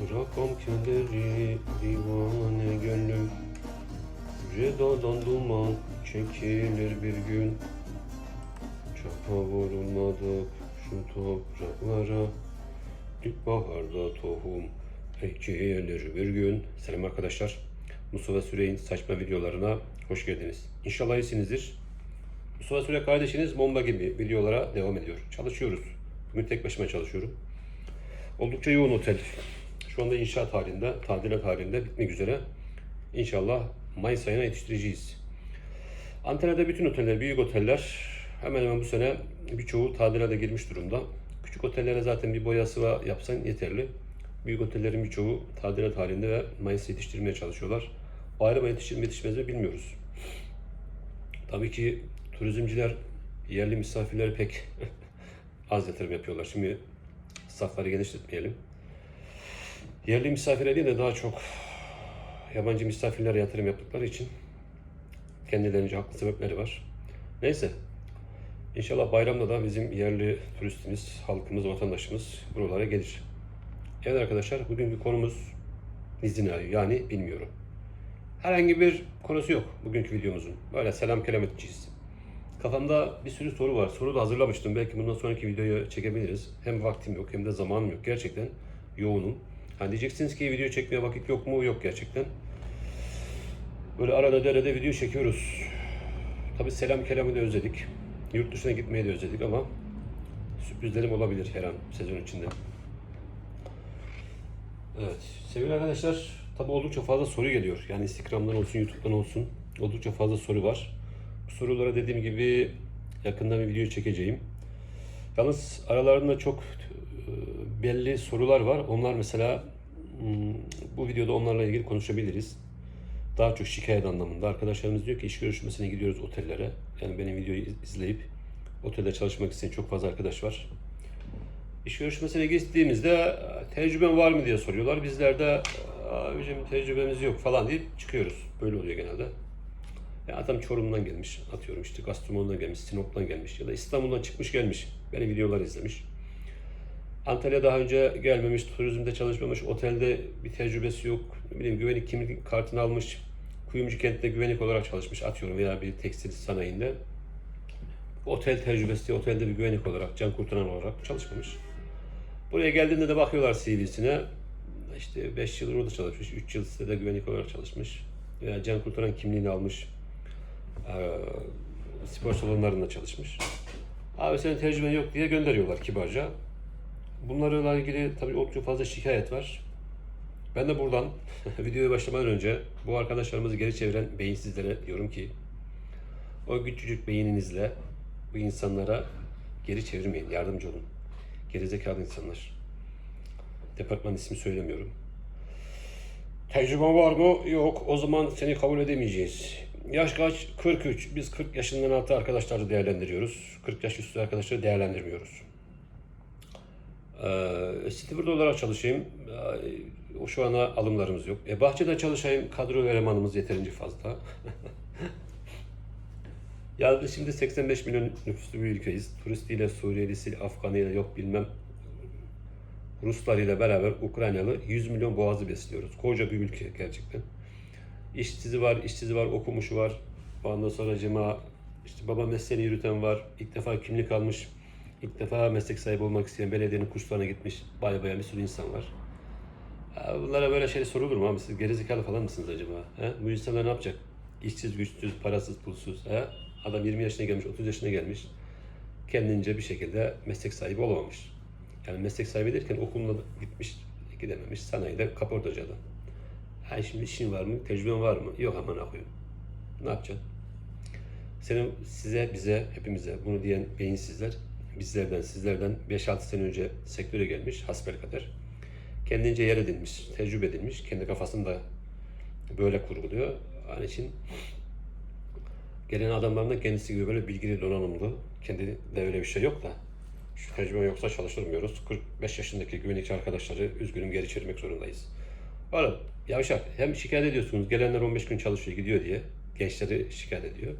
Bırakam kederi divane gönlüm Redadan duman çekilir bir gün Çapa vurulmadık şu topraklara İlkbaharda tohum ekilir bir gün Selam arkadaşlar Mustafa Sürey'in saçma videolarına hoş geldiniz. İnşallah iyisinizdir. Mustafa Süre kardeşiniz bomba gibi videolara devam ediyor. Çalışıyoruz. Bugün tek başıma çalışıyorum. Oldukça yoğun otel. Şu anda inşaat halinde, tadilat halinde bitmek üzere. İnşallah Mayıs ayına yetiştireceğiz. Antalya'da bütün oteller, büyük oteller hemen hemen bu sene birçoğu tadilata girmiş durumda. Küçük otellere zaten bir boya sıva yapsan yeterli. Büyük otellerin birçoğu tadilat halinde ve Mayıs'a yetiştirmeye çalışıyorlar. Bayrama yetişir mi yetişmez mi bilmiyoruz. Tabii ki turizmciler, yerli misafirler pek az yatırım yapıyorlar. Şimdi safları genişletmeyelim. Yerli misafirler değil de daha çok yabancı misafirlere yatırım yaptıkları için kendilerince haklı sebepleri var. Neyse. İnşallah bayramda da bizim yerli turistimiz, halkımız, vatandaşımız buralara gelir. Evet arkadaşlar, bugünkü konumuz Nizinayı yani bilmiyorum. Herhangi bir konusu yok bugünkü videomuzun. Böyle selam kelam edeceğiz. Kafamda bir sürü soru var. Soru da hazırlamıştım. Belki bundan sonraki videoyu çekebiliriz. Hem vaktim yok hem de zamanım yok. Gerçekten yoğunum. Hani diyeceksiniz ki video çekmeye vakit yok mu? Yok gerçekten. Böyle arada derede video çekiyoruz. Tabi selam kelamı da özledik. Yurt dışına gitmeyi de özledik ama sürprizlerim olabilir her an sezon içinde. Evet sevgili arkadaşlar tabi oldukça fazla soru geliyor. Yani Instagram'dan olsun YouTube'dan olsun oldukça fazla soru var. Bu sorulara dediğim gibi yakında bir video çekeceğim. Yalnız aralarında çok belli sorular var. Onlar mesela hmm, bu videoda onlarla ilgili konuşabiliriz. Daha çok şikayet anlamında. Arkadaşlarımız diyor ki iş görüşmesine gidiyoruz otellere. Yani benim videoyu iz- izleyip otelde çalışmak isteyen çok fazla arkadaş var. İş görüşmesine gittiğimizde "E, tecrüben var mı diye soruyorlar. Bizler de abicim tecrübemiz yok falan deyip çıkıyoruz. Böyle oluyor genelde. Ya adam Çorum'dan gelmiş, atıyorum işte Gastamonu'dan gelmiş, Sinop'tan gelmiş ya da İstanbul'dan çıkmış gelmiş. Benim videoları izlemiş. Antalya daha önce gelmemiş, turizmde çalışmamış, otelde bir tecrübesi yok. Ne bileyim güvenlik kimlik kartını almış, Kuyumcu kentte güvenlik olarak çalışmış atıyorum veya bir tekstil sanayinde. Otel tecrübesi, otelde bir güvenlik olarak, can kurtaran olarak çalışmamış. Buraya geldiğinde de bakıyorlar CV'sine. İşte 5 yıl orada çalışmış, 3 yıl sitede güvenlik olarak çalışmış. Veya can kurtaran kimliğini almış. Spor salonlarında çalışmış. Abi senin tecrüben yok diye gönderiyorlar kibarca. Bunlarla ilgili tabii oldukça fazla şikayet var. Ben de buradan videoya başlamadan önce bu arkadaşlarımızı geri çeviren beyinsizlere diyorum ki o küçücük beyninizle bu insanlara geri çevirmeyin, yardımcı olun. Gerizekalı insanlar. Departman ismi söylemiyorum. Tecrüben var mı? Yok. O zaman seni kabul edemeyeceğiz. Yaş kaç? 43. Biz 40 yaşından altı arkadaşları değerlendiriyoruz. 40 yaş üstü arkadaşları değerlendirmiyoruz. Ee, Steward olarak çalışayım. Ee, o şu ana alımlarımız yok. E, bahçede çalışayım. Kadro elemanımız yeterince fazla. ya biz şimdi 85 milyon nüfuslu bir ülkeyiz. Turistiyle, Suriyelisi, Afganıyla yok bilmem Ruslarıyla beraber Ukraynalı 100 milyon boğazı besliyoruz. Koca bir ülke gerçekten. İşsizi var, işsizi var, okumuşu var. Ondan sonra cema, işte baba mesleğini yürüten var. İlk defa kimlik almış. İlk defa meslek sahibi olmak isteyen belediyenin kurslarına gitmiş. Bay bayan bir sürü insan var. Bunlara böyle şey sorulur mu abi? Siz gerizekalı falan mısınız acaba? He? Bu insanlar ne yapacak? İşsiz, güçsüz, parasız, pulsuz. He? Adam 20 yaşına gelmiş, 30 yaşına gelmiş. Kendince bir şekilde meslek sahibi olamamış. Yani meslek sahibi derken okuluna gitmiş, gidememiş. Sanayide kaportacı adam. Ha şimdi işin var mı? Tecrüben var mı? Yok aman koyayım. Ne yapacaksın? Senin size, bize, hepimize bunu diyen beyinsizler bizlerden, sizlerden 5-6 sene önce sektöre gelmiş hasbelkader. Kendince yer edinmiş, tecrübe edinmiş. Kendi kafasında böyle kurguluyor. Onun için gelen adamların da kendisi gibi böyle bilgili, donanımlı. Kendi de öyle bir şey yok da. Şu tecrübe yoksa çalıştırmıyoruz. 45 yaşındaki güvenlikçi arkadaşları üzgünüm geri çevirmek zorundayız. Oğlum yavşak hem şikayet ediyorsunuz gelenler 15 gün çalışıyor gidiyor diye. Gençleri şikayet ediyor.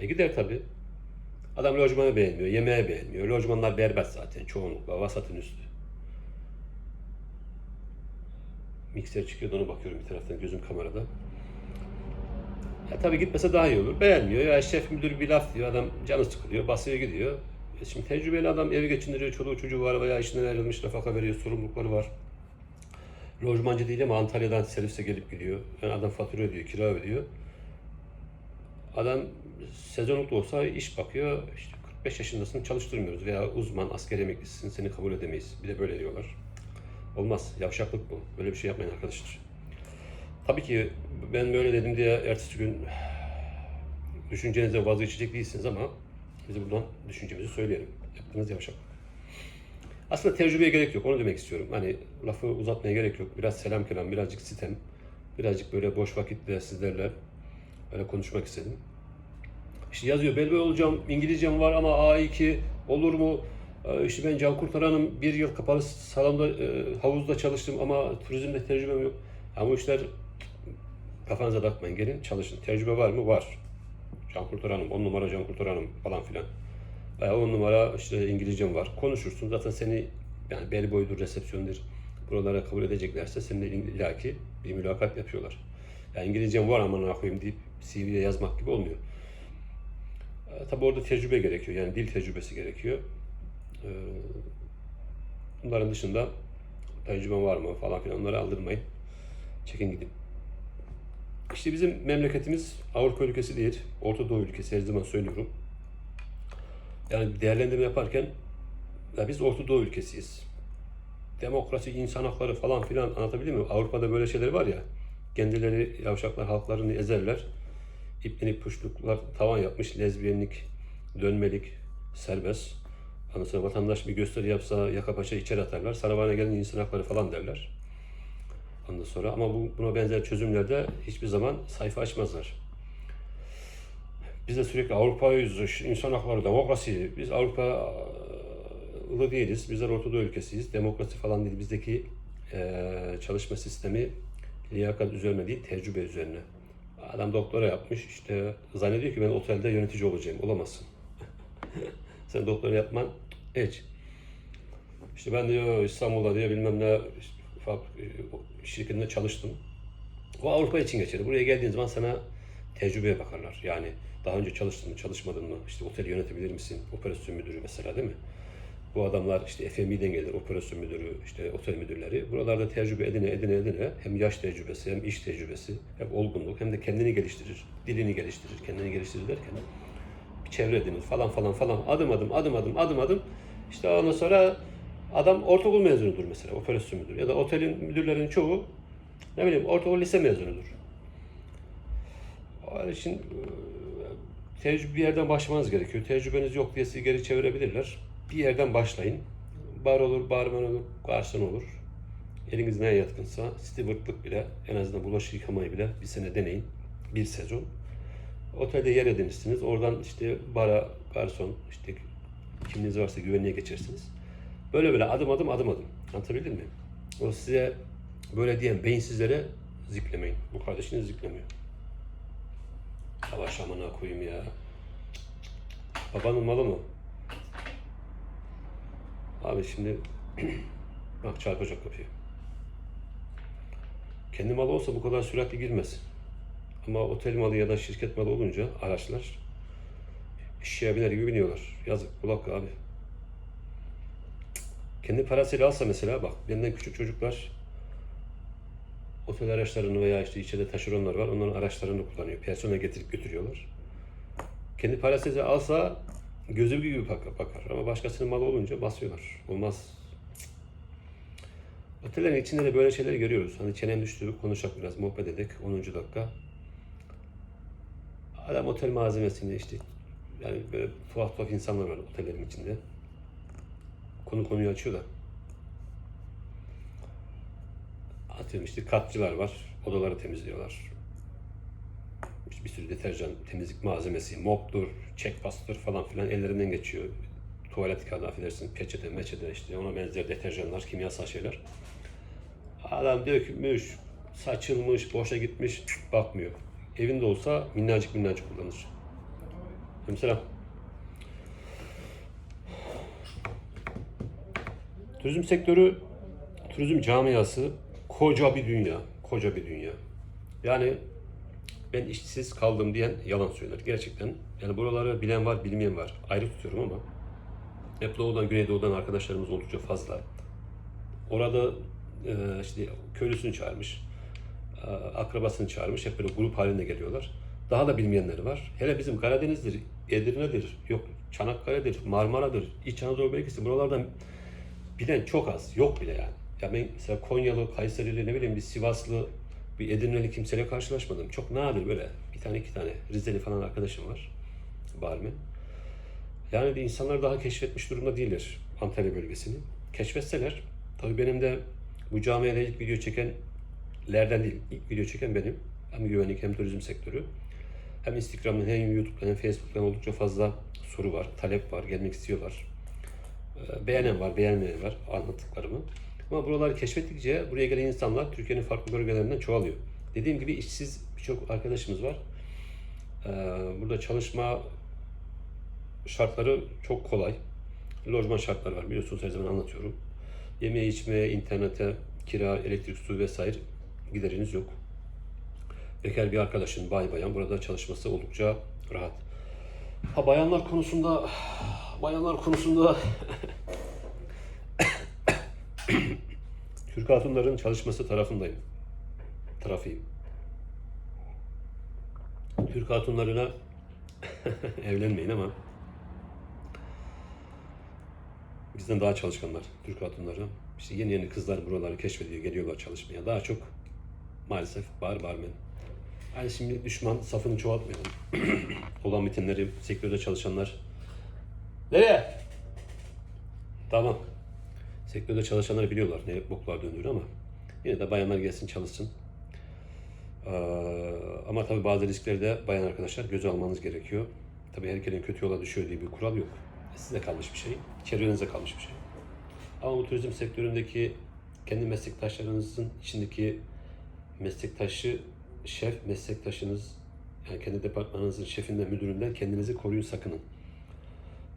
E gider tabii. Adam lojmanı beğenmiyor, yemeği beğenmiyor. Lojmanlar berbat zaten çoğunlukla vasatın üstü. mikser çıkıyor da ona bakıyorum bir taraftan gözüm kamerada. Ya tabii gitmese daha iyi olur. Beğenmiyor. Ya şef müdür bir laf diyor. Adam canı sıkılıyor. Basıyor gidiyor. E şimdi tecrübeli adam evi geçindiriyor. Çoluğu çocuğu var veya işinden ayrılmış. Nafaka veriyor. Sorumlulukları var. Lojmancı değil ama Antalya'dan servise gelip gidiyor. Yani adam fatura ödüyor, kira ödüyor. Adam sezonluk da olsa iş bakıyor. İşte 45 yaşındasın çalıştırmıyoruz veya uzman asker emeklisisin seni kabul edemeyiz. Bir de böyle diyorlar. Olmaz. Yavşaklık bu. Böyle bir şey yapmayın arkadaşlar. Tabii ki ben böyle dedim diye ertesi gün düşüncenize vazgeçecek değilsiniz ama biz buradan düşüncemizi söyleyelim. Yaptığınız yavşaklık. Aslında tecrübeye gerek yok. Onu demek istiyorum. Hani lafı uzatmaya gerek yok. Biraz selam kelam, birazcık sitem, birazcık böyle boş vakitte sizlerle böyle konuşmak istedim. İşte yazıyor belbel olacağım, İngilizcem var ama A2 olur mu? Ee, İşte ben can kurtaranım, bir yıl kapalı salonda, e, havuzda çalıştım ama turizmde tecrübem yok. Ama işler kafanıza takmayın, gelin çalışın. Tecrübe var mı? Var. Can kurtaranım, on numara can kurtaranım falan filan. Veya on numara işte İngilizcem var. Konuşursun zaten seni yani bel boyudur, resepsiyondur. Buralara kabul edeceklerse seninle illaki bir mülakat yapıyorlar. Yani İngilizcem var ama ne koyayım deyip CV'ye yazmak gibi olmuyor. E, tabii orada tecrübe gerekiyor. Yani dil tecrübesi gerekiyor. E, bunların dışında tecrüben var mı falan filan onları aldırmayın. Çekin gidin. İşte bizim memleketimiz Avrupa ülkesi değil, Orta Doğu ülkesi her zaman söylüyorum. Yani değerlendirme yaparken ya biz Orta Doğu ülkesiyiz. Demokrasi, insan hakları falan filan anlatabildim mi? Avrupa'da böyle şeyler var ya. Kendileri yavşaklar halklarını ezerler. İplenip puşluklar tavan yapmış. Lezbiyenlik, dönmelik serbest. Sonra vatandaş bir gösteri yapsa yaka paça içeri atarlar. Saravana gelin insan hakları falan derler. Ondan sonra ama bu, buna benzer çözümlerde hiçbir zaman sayfa açmazlar. Biz de sürekli Avrupa'yız, insan hakları, demokrasi. Biz Avrupa'lı değiliz. Bizler Orta Doğu ülkesiyiz. Demokrasi falan değil. Bizdeki eee, çalışma sistemi liyakat üzerine değil, tecrübe üzerine. Adam doktora yapmış, işte zannediyor ki ben otelde yönetici olacağım. Olamazsın. Sen doktora yapman hiç. İşte ben diyor İstanbul'da diyor bilmem ne fabrik- şirketinde çalıştım. O Avrupa için geçerli. Buraya geldiğin zaman sana tecrübeye bakarlar. Yani daha önce çalıştın mı, çalışmadın mı? İşte oteli yönetebilir misin? Operasyon müdürü mesela değil mi? Bu adamlar işte FMI'den gelir, operasyon müdürü, işte otel müdürleri. Buralarda tecrübe edine edine edine hem yaş tecrübesi hem iş tecrübesi hem olgunluk hem de kendini geliştirir, dilini geliştirir, kendini geliştirir derken bir çevre edinir falan falan falan adım adım adım adım adım adım işte ondan sonra adam ortaokul mezunudur mesela operasyon müdürü ya da otelin müdürlerinin çoğu ne bileyim ortaokul lise mezunudur. Onun için tecrübe bir yerden başlamanız gerekiyor. Tecrübeniz yok diye sizi geri çevirebilirler. Bir yerden başlayın. Bar olur, barman olur, garson olur. Eliniz neye yatkınsa, stewardlık bile, en azından bulaşık yıkamayı bile bir sene deneyin. Bir sezon. Otelde yer edinirsiniz. Oradan işte bara, garson, işte kimliğiniz varsa güvenliğe geçersiniz. Böyle böyle adım adım adım adım. Anlatabildim mi? O size böyle diyen beyinsizlere ziklemeyin. Bu kardeşiniz ziklemiyor. Savaş amına koyayım ya. Babanın malı mı? Abi şimdi bak çarpacak kapıyı. Kendi malı olsa bu kadar süratli girmez. Ama otel malı ya da şirket malı olunca araçlar eşeğe biner gibi biniyorlar. Yazık kulak abi. Kendi parasıyla alsa mesela bak benden küçük çocuklar otel araçlarını veya işte içeride taşeronlar var. Onların araçlarını kullanıyor. Personel getirip götürüyorlar. Kendi parasıyla alsa gözü gibi bakar, bakar. Ama başkasının malı olunca basıyorlar. Olmaz. Otellerin içinde de böyle şeyleri görüyoruz. Hani çenem düştü, konuşak biraz, muhabbet edek. 10. dakika. Adam otel malzemesini işte yani böyle tuhaf tuhaf insanlar var otellerin içinde. Konu konuyu açıyor da. Atıyorum işte katçılar var. Odaları temizliyorlar. Bir sürü deterjan, temizlik malzemesi, moptur, çekpastır falan filan ellerinden geçiyor. Tuvalet kağıdı affedersin, peçete, meçete işte ona benzer deterjanlar, kimyasal şeyler. Adam dökmüş, saçılmış, boşa gitmiş, bakmıyor. Evinde olsa minnacık minnacık kullanır. Mesela turizm sektörü, turizm camiası koca bir dünya. Koca bir dünya. Yani ben işsiz kaldım diyen yalan söyler. Gerçekten. Yani buraları bilen var, bilmeyen var. Ayrı tutuyorum ama hep doğudan, güneydoğudan arkadaşlarımız oldukça fazla. Orada e, işte köylüsünü çağırmış, e, akrabasını çağırmış. Hep böyle grup halinde geliyorlar. Daha da bilmeyenleri var. Hele bizim Karadeniz'dir, Edirne'dir, yok Çanakkale'dir, Marmara'dır, İç Anadolu bölgesi buralardan bilen çok az. Yok bile yani. Ya ben mesela Konyalı, Kayserili ne bileyim bir Sivaslı, bir Edirneli kimseyle karşılaşmadım. Çok nadir böyle bir tane iki tane Rizeli falan arkadaşım var. Barmen. Yani de insanlar daha keşfetmiş durumda değiller Antalya bölgesini. Keşfetseler, tabii benim de bu camiye ilk video çekenlerden değil, ilk video çeken benim. Hem güvenlik hem turizm sektörü. Hem Instagram'dan hem YouTube'dan hem Facebook'tan oldukça fazla soru var, talep var, gelmek istiyorlar. Ee, Beğenen var, beğenmeyen var anlattıklarımı. Ama buraları keşfettikçe buraya gelen insanlar Türkiye'nin farklı bölgelerinden çoğalıyor. Dediğim gibi işsiz birçok arkadaşımız var. Ee, Burada çalışma şartları çok kolay. Lojman şartları var biliyorsunuz her zaman anlatıyorum. Yemeğe, içmeye, internete, kira, elektrik, su vesaire gideriniz yok. Bekar bir arkadaşın bay bayan burada çalışması oldukça rahat. Ha bayanlar konusunda bayanlar konusunda Türk hatunların çalışması tarafındayım. Tarafıyım. Türk hatunlarına evlenmeyin ama bizden daha çalışkanlar Türk hatunları. İşte yeni yeni kızlar buraları keşfediyor, geliyorlar çalışmaya. Daha çok maalesef bar barmen. Yani şimdi düşman safını çoğaltmayalım. Olan bitenleri, sektörde çalışanlar. Nereye? Tamam. Sektörde çalışanlar biliyorlar ne boklar döndüğünü ama yine de bayanlar gelsin çalışsın. Ee, ama tabii bazı riskleri de bayan arkadaşlar göze almanız gerekiyor. Tabii herkesin kötü yola düşüyor diye bir kural yok. Size kalmış bir şey, çevrenize kalmış bir şey. Ama bu turizm sektöründeki kendi meslektaşlarınızın içindeki meslektaşı, şef meslektaşınız, yani kendi departmanınızın şefinden, müdüründen kendinizi koruyun sakının.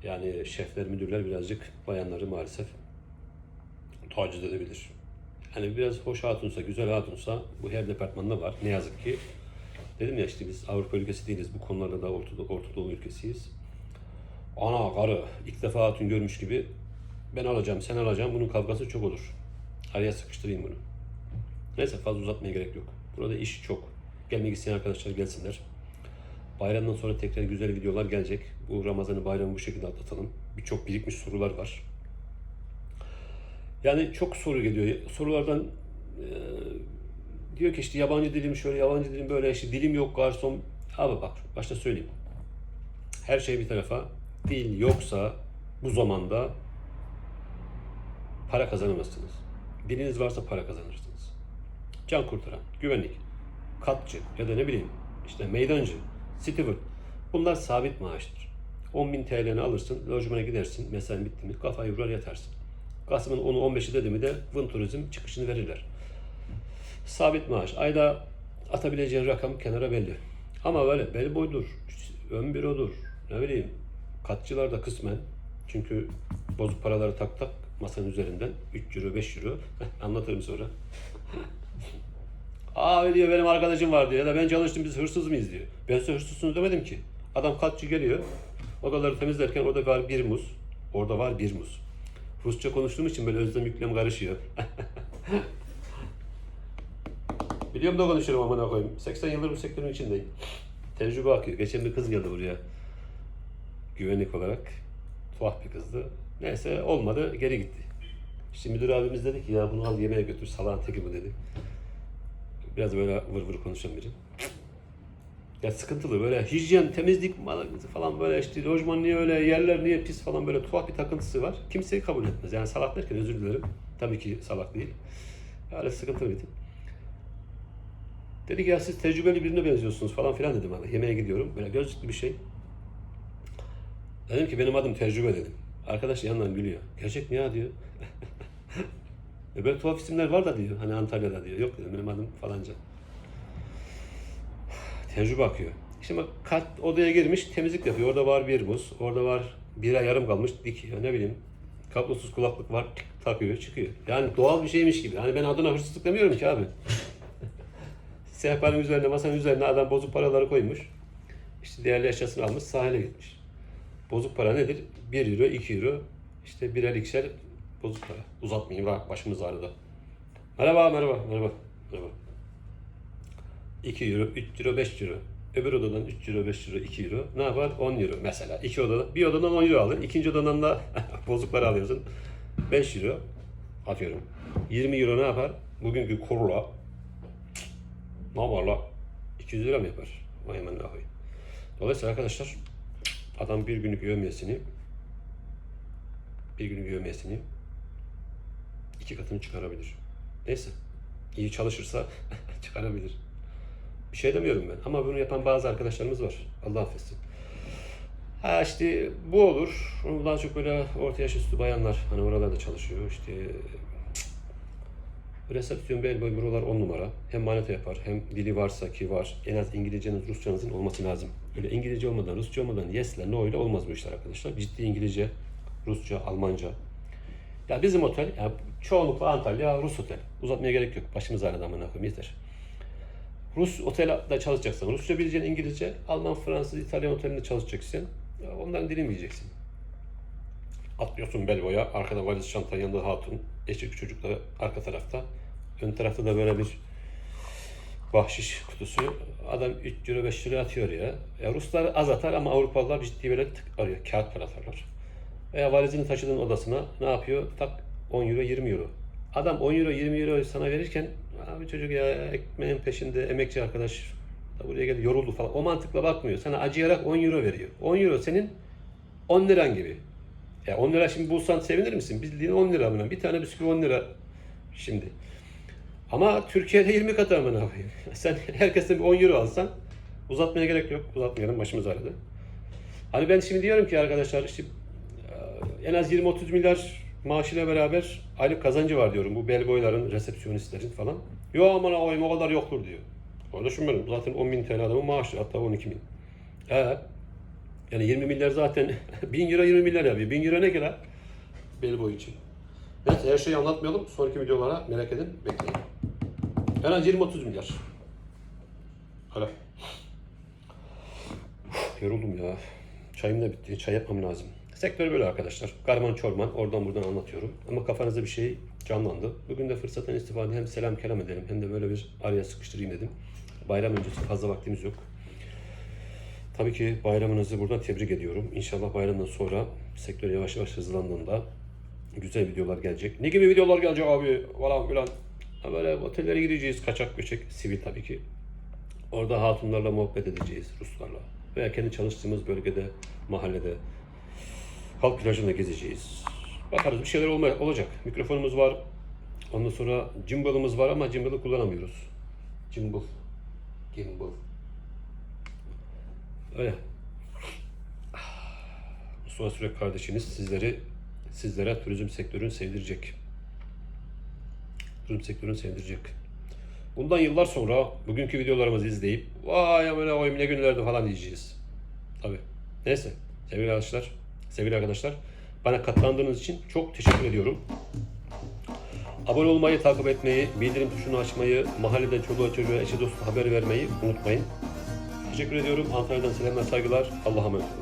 Yani şefler, müdürler birazcık bayanları maalesef taciz edebilir. Yani biraz hoş hatunsa, güzel hatunsa bu her departmanda var. Ne yazık ki. Dedim ya işte biz Avrupa ülkesi değiliz. Bu konularda da Orta, Doğu- Orta Doğu ülkesiyiz. Ana karı ilk defa hatun görmüş gibi ben alacağım, sen alacağım. Bunun kavgası çok olur. Araya sıkıştırayım bunu. Neyse fazla uzatmaya gerek yok. Burada iş çok. Gelmek isteyen arkadaşlar gelsinler. Bayramdan sonra tekrar güzel videolar gelecek. Bu Ramazan'ı bayramı bu şekilde atlatalım. Birçok birikmiş sorular var. Yani çok soru geliyor. Sorulardan e, diyor ki işte yabancı dilim şöyle, yabancı dilim böyle, işte dilim yok garson. Abi bak başta söyleyeyim. Her şey bir tarafa. Dil yoksa bu zamanda para kazanamazsınız. Diliniz varsa para kazanırsınız. Can kurtaran, güvenlik, katçı ya da ne bileyim işte meydancı, steward. Bunlar sabit maaştır. 10.000 TL'ni alırsın, lojmana gidersin, mesain bitti mi kafayı vurar yatarsın. Kasım'ın 10'u 15'i dedi mi de Vın Turizm çıkışını verirler. Sabit maaş. Ayda atabileceğin rakam kenara belli. Ama böyle bel boydur, ön bürodur, ne bileyim katçılar da kısmen çünkü bozuk paraları tak tak masanın üzerinden 3 euro 5 euro anlatırım sonra. Abi diyor benim arkadaşım var diyor ya da ben çalıştım biz hırsız mıyız diyor. Ben size hırsızsınız demedim ki. Adam katçı geliyor. Odaları temizlerken orada var bir muz. Orada var bir muz. Rusça konuştuğum için böyle özlem yüklem karışıyor. Biliyorum da konuşuyorum amına koyayım. 80 yıldır bu sektörün içindeyim. Tecrübe akıyor. Geçen bir kız geldi buraya. Güvenlik olarak. Tuhaf bir kızdı. Neyse olmadı geri gitti. İşte müdür abimiz dedi ki ya bunu al yemeğe götür salağın teki bu dedi. Biraz böyle vır vır konuşan biri. Ya sıkıntılı böyle hijyen, temizlik falan böyle işte lojman niye öyle, yerler niye pis falan böyle tuhaf bir takıntısı var. Kimseyi kabul etmez. Yani salak derken özür dilerim. Tabii ki salak değil. Öyle sıkıntılı bir tip. Dedi ki ya siz tecrübeli birine benziyorsunuz falan filan dedim bana. Yemeğe gidiyorum. Böyle gözlüklü bir şey. Dedim ki benim adım tecrübe dedim. Arkadaş yandan gülüyor. Gerçek mi ya diyor. e böyle tuhaf isimler var da diyor. Hani Antalya'da diyor. Yok dedim benim adım falanca. Tecrübe akıyor. İşte bak kat odaya girmiş temizlik yapıyor. Orada var bir buz. Orada var bira yarım kalmış dikiyor. Ne bileyim Kablosuz kulaklık var. tık, takıyor çıkıyor. Yani doğal bir şeymiş gibi. Hani ben adına hırsızlık demiyorum ki abi. Sehpanın üzerine, masanın üzerine adam bozuk paraları koymuş. İşte değerli eşyasını almış, sahile gitmiş. Bozuk para nedir? 1 euro, 2 euro, işte birer ikişer bozuk para. Uzatmayayım, bak başımız ağrıdı. Merhaba, merhaba, merhaba, merhaba. 2 euro, 3 euro, 5 euro. Öbür odadan 3 euro, 5 euro, 2 euro. Ne yapar? 10 euro mesela. İki odada, bir odadan 10 euro alır. İkinci odadan da bozuk para alıyorsun. 5 euro atıyorum. 20 euro ne yapar? Bugünkü kurla ne var la? 200 lira mı yapar? Vay ne yapayım. Dolayısıyla arkadaşlar adam bir günlük yövmiyesini bir günlük yövmiyesini iki katını çıkarabilir. Neyse. iyi çalışırsa çıkarabilir. Bir şey demiyorum ben. Ama bunu yapan bazı arkadaşlarımız var. Allah affetsin. Ha işte bu olur. Daha çok böyle orta yaş üstü bayanlar hani oralarda çalışıyor. İşte resepsiyon bel boy buralar on numara. Hem manita yapar hem dili varsa ki var. En az İngilizceniz Rusçanızın olması lazım. Öyle İngilizce olmadan, Rusça olmadan yes'le no ile olmaz bu işler arkadaşlar. Ciddi İngilizce, Rusça, Almanca. Ya bizim otel, ya çoğunlukla Antalya Rus otel. Uzatmaya gerek yok. Başımız ağrıdı amına koyayım yeter. Rus otelde çalışacaksan Rusça bileceksin, İngilizce, Alman, Fransız, İtalyan otelinde çalışacaksın. Onların dilini bileceksin. Atlıyorsun bel boya, arkada valiz çanta, yanında hatun, eşek çocukları arka tarafta. Ön tarafta da böyle bir bahşiş kutusu. Adam 3 euro 5 euro atıyor ya. ya Ruslar az atar ama Avrupalılar ciddi böyle tık arıyor. Kağıt para atarlar. Veya valizini taşıdığın odasına ne yapıyor? Tak 10 euro 20 euro. Adam 10 euro 20 euro sana verirken abi çocuk ya ekmeğin peşinde emekçi arkadaş da buraya geldi yoruldu falan. O mantıkla bakmıyor. Sana acıyarak 10 euro veriyor. 10 euro senin 10 liran gibi. Ya 10 lira şimdi bulsan sevinir misin? Bildiğin 10 lira buna. Bir tane bisküvi 10 lira şimdi. Ama Türkiye'de 20 katı amına koyayım. Sen herkesten bir 10 euro alsan uzatmaya gerek yok. Uzatmayalım başımız ağrıdı. Hani ben şimdi diyorum ki arkadaşlar işte e, en az 20-30 milyar maaşıyla beraber aylık kazancı var diyorum. Bu bellboyların, resepsiyonistlerin falan. Yo aman koyayım o kadar yoktur diyor. Kardeşim benim zaten 10 bin TL adamın maaşı hatta 12 bin. Ee, yani 20 milyar zaten 1000 euro 20 milyar yapıyor. 1000 euro ne kadar? Bellboy için. Neyse her şeyi anlatmayalım. Sonraki videolara merak edin. Bekleyin. En az 20-30 milyar. Hala. Yoruldum ya. Çayım da bitti. Çay yapmam lazım. Sektör böyle arkadaşlar. Karman çorman oradan buradan anlatıyorum. Ama kafanızda bir şey canlandı. Bugün de fırsattan istifade hem selam kelam edelim hem de böyle bir araya sıkıştırayım dedim. Bayram öncesi fazla vaktimiz yok. Tabii ki bayramınızı buradan tebrik ediyorum. İnşallah bayramdan sonra sektör yavaş yavaş hızlandığında güzel videolar gelecek. Ne gibi videolar gelecek abi falan filan. Böyle otellere gideceğiz kaçak göçek sivil tabii ki. Orada hatunlarla muhabbet edeceğiz Ruslarla. Veya kendi çalıştığımız bölgede, mahallede halk plajında gezeceğiz. Bakarız bir şeyler olma, olacak. Mikrofonumuz var. Ondan sonra cimbalımız var ama cimbalı kullanamıyoruz. Cimbal. Gimbal. Öyle. Mustafa Sürek kardeşiniz sizleri sizlere turizm sektörünü sevdirecek. Turizm sektörünü sevdirecek. Bundan yıllar sonra bugünkü videolarımızı izleyip vay amına koyayım ne günlerdi falan diyeceğiz. Tabi. Neyse sevgili arkadaşlar, sevgili arkadaşlar bana katlandığınız için çok teşekkür ediyorum. Abone olmayı, takip etmeyi, bildirim tuşunu açmayı, mahalleden çoluğa çocuğa, eşe dostu haber vermeyi unutmayın. Teşekkür ediyorum. Antalya'dan selamlar, saygılar. Allah'a emanet olun.